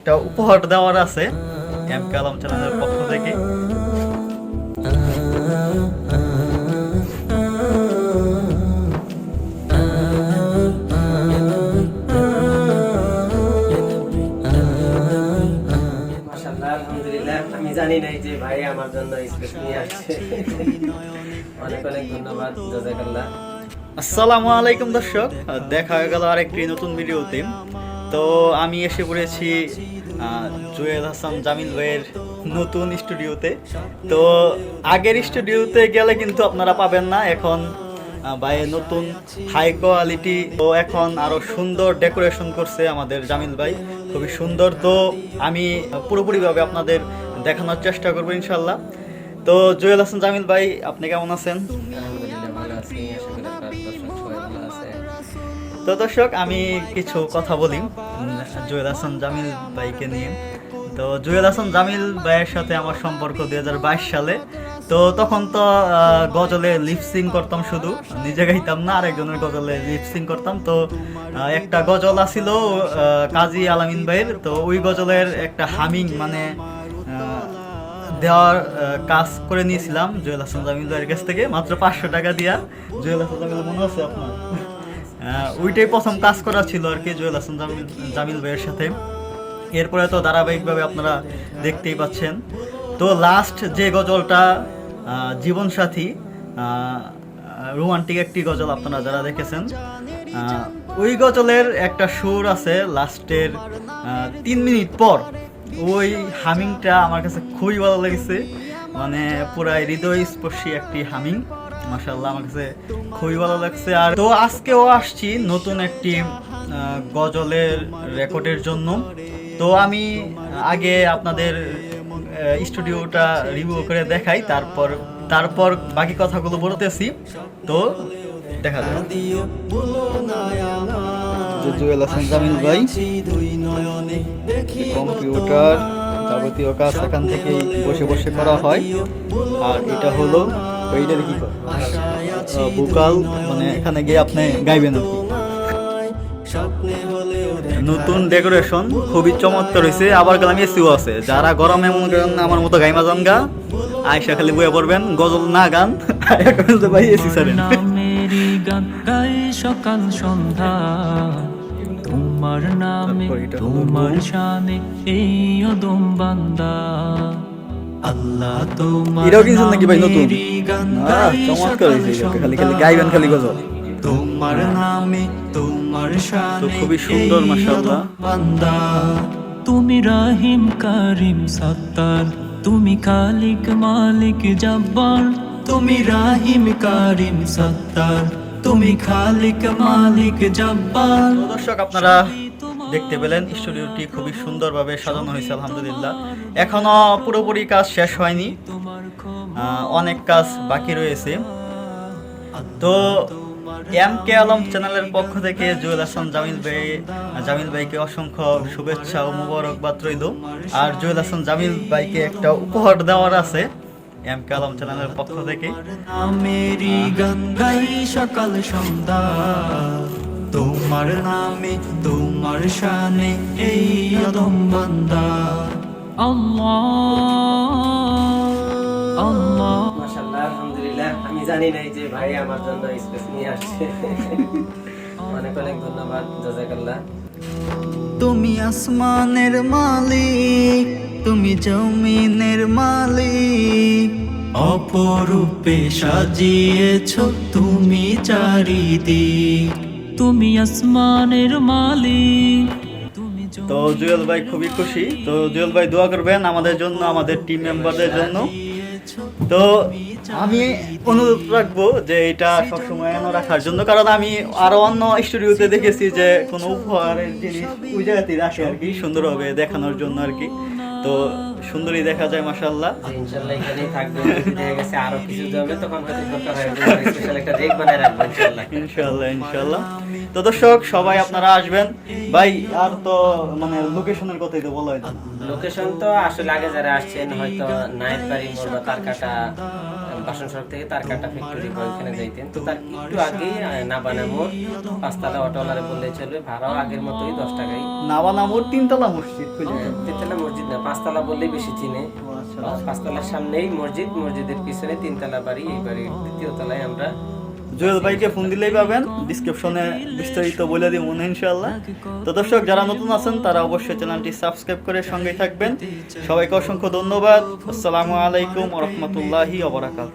একটা উপহার দেওয়ার আছে। এম কালাম চ্যানেলের পক্ষ থেকে। আমি জানি নাই যে ভাই আমার জন্য স্পেস নিয়ে আসছে। অনেক অনেক ধন্যবাদ জাজাকাল্লাহ। আসসালামু আলাইকুম দর্শক। দেখা হয়ে গেল আরেকটি নতুন ভিডিওতে তো আমি এসে পড়েছি জুয়েল হাসান জামিল ভাইয়ের নতুন স্টুডিওতে। তো আগের স্টুডিওতে গেলে কিন্তু আপনারা পাবেন না, এখন ভাইয়ের নতুন হাই কোয়ালিটি তো এখন আরও সুন্দর ডেকোরেশন করছে আমাদের জামিল ভাই। খুবই সুন্দর, তো আমি পুরোপুরিভাবে আপনাদের দেখানোর চেষ্টা করব ইনশাল্লাহ। তো জুয়েল হাসান জামিল ভাই, আপনি কেমন আছেন? তো দর্শক, আমি কিছু কথা বলি জুয়েল হাসান জামিল ভাইকে নিয়ে। তো জুয়েল হাসান জামিল ভাইয়ের সাথে আমার সম্পর্ক দুই হাজার বাইশ সালে। তো তখন তো গজলে লিপসিং করতাম শুধু, নিজে গাইতাম না, আরেকজনের গজলে লিপসিং করতাম। তো একটা গজল আছিল কাজী আলামিন ভাইয়ের। তো ওই গজলের একটা হামিং মানে দেওয়ার কাজ করে নিয়েছিলাম জুয়েল হাসান জামিল ভাইয়ের কাছ থেকে, মাত্র পাঁচশো টাকা দিয়া। জুয়েল হাসান জামিল মনে আছে আপনার? ওইটাই প্রথম কাজ করা ছিল আর কি, জুয়েল হাসান জামিল জামিল ভাইয়ের সাথে। এরপরে তো ধারাবাহিকভাবে আপনারা দেখতেই পাচ্ছেন। তো লাস্ট যে গজলটা জীবনসাথী রোমান্টিক একটি গজল আপনারা যারা দেখেছেন ওই গজলের একটা সুর আছে লাস্টের তিন মিনিট পর। ওই হামিংটা আমার কাছে খুবই ভালো লেগেছে। মানে পুরাই হৃদয় স্পর্শী একটি হামিং। মাশাল্লাহ আমার খুবই ভালো লাগছে। আর তো আজকেও আসছি নতুন একটি গজলের রেকর্ডের জন্য। তো আমি আগে আপনাদের স্টুডিওটা রিভিউ করে দেখাই, তারপর তারপর বাকি কথাগুলো বলতেছি। তো দেখা যাক। কম্পিউটার যাবতীয় কাজ এখান থেকেই বসে বসে করা হয়। আর এটা হলো এইটার কি? আহ, মানে এখানে গিয়ে আপনি গাইবেন আর নতুন ডেকোরেশন খুবই চমৎকার হয়েছে আবার গেলাম এসিও আছে। যারা গরমে মনে করেন আমার মতো গাইমা যান গা আয়সা খালি বয়ে পড়বেন গজল না গান ভাই এসি গাই সকাল সন্ধ্যা। তোমার নামে তোমার। শানে এই অদম বান্দা। এটাও কিনছেন নাকি ভাই নতুন? চমৎকার হয়েছে খালি খালি গাইবেন খালি গজল। তোমার নামে তোমার শানে খুবই সুন্দর মাশাআল্লাহ। তুমি রাহিম কারিম সত্তার। তুমি কালিক মালিক জব্বার। তুমি রাহিম কারিম সত্তার। তুমি খালিক মালিক জব্বার। দর্শক আপনারা দেখতে পেলেন, স্টুডিওটি খুবই সুন্দরভাবে সাজানো হয়েছে, আলহামদুলিল্লাহ। এখনও পুরোপুরি কাজ শেষ হয়নি। অনেক কাজ বাকি রয়েছে। তো এম কে আলম চ্যানেলের পক্ষ থেকে জুয়েল হাসান, জামিল ভাই, জামিল ভাইকে অসংখ্য শুভেচ্ছা ও মুবারকবাদ রইল। আর জুয়েল হাসান, জামিল ভাইকে একটা উপহার দেওয়ার আছে এম কে আলম চ্যানেলের পক্ষ থেকে। সকাল সন্ধ্যা। তোমার নামে তোমার শানে এই অদম বান্দা। আল্লাহ আল্লাহ মাশাআল্লাহ আলহামদুলিল্লাহ। আমি জানি নাই যে ভাই আমার জন্য স্পেস নিয়ে আসছে। অনেক অনেক ধন্যবাদ জাজাকাল্লাহ। তুমি আসমানের মালিক তুমি জমিনের মালিক। অপরূপে সাজিয়েছ তুমি চারিদিক। তুমি আসমানের মালিক তো জুয়েল ভাই খুবই খুশি। তো জুয়েল ভাই দোয়া করবেন আমাদের জন্য, আমাদের টিম মেম্বারদের জন্য। তো আমি অনুরোধ রাখব যে এটা সবসময় এনে রাখার জন্য, কারণ আমি আরও অন্য স্টুডিওতে দেখেছি যে কোনো উপহারের জিনিস ওই জায়গাতেই রাখে আর কি, সুন্দরভাবে দেখানোর জন্য আর কি। তো সুন্দরই দেখা যায় মাসাল্লাহ ইনশাআল্লাহ এখানেই থাকব দেখা গেছে আরও কিছু যাবে তখন হয়তো দরকার হয় স্পেশাল একটা রেক বানায় রাখব ইনশাআল্লাহ। ইনশাআল্লাহ ইনশাআল্লাহ। তো দর্শক সবাই আপনারা আসবেন। ভাই আর তো মানে লোকেশনের কথাই তো বলা হয়েছে লোকেশন তো আসলে আগে যারা আসছেন হয়তো নাইট বাড়ি বা তারকাটা বাসন সড়ক থেকে তার কাটা ফ্যাক্টরি ওইখানে যাইতেন। তো তার একটু আগেই পাঁচতলা অটোওয়ালারে বললে চলবে ভাড়াও আগের মতোই দশ টাকাই। নাবানামুর তিনতলা মসজিদ খুঁজে তিনতলা মসজিদ না পাঁচতলা বললেই বেশি চিনে। পাঁচতলার সামনেই মসজিদ মসজিদের পিছনে তিনতলা বাড়ি এই বাড়ির দ্বিতীয় তলায় আমরা জুয়েল ভাইকে ফোন দিলেই পাবেন। ডিসক্রিপশনে বিস্তারিত বলে দিব মনে ইনশাল্লাহ তো দর্শক, যারা নতুন আছেন, তারা অবশ্যই চ্যানেলটি সাবস্ক্রাইব করে সঙ্গেই থাকবেন। সবাইকে অসংখ্য ধন্যবাদ। আসসালামু আলাইকুম রহমতুল্লাহি অবরাকাত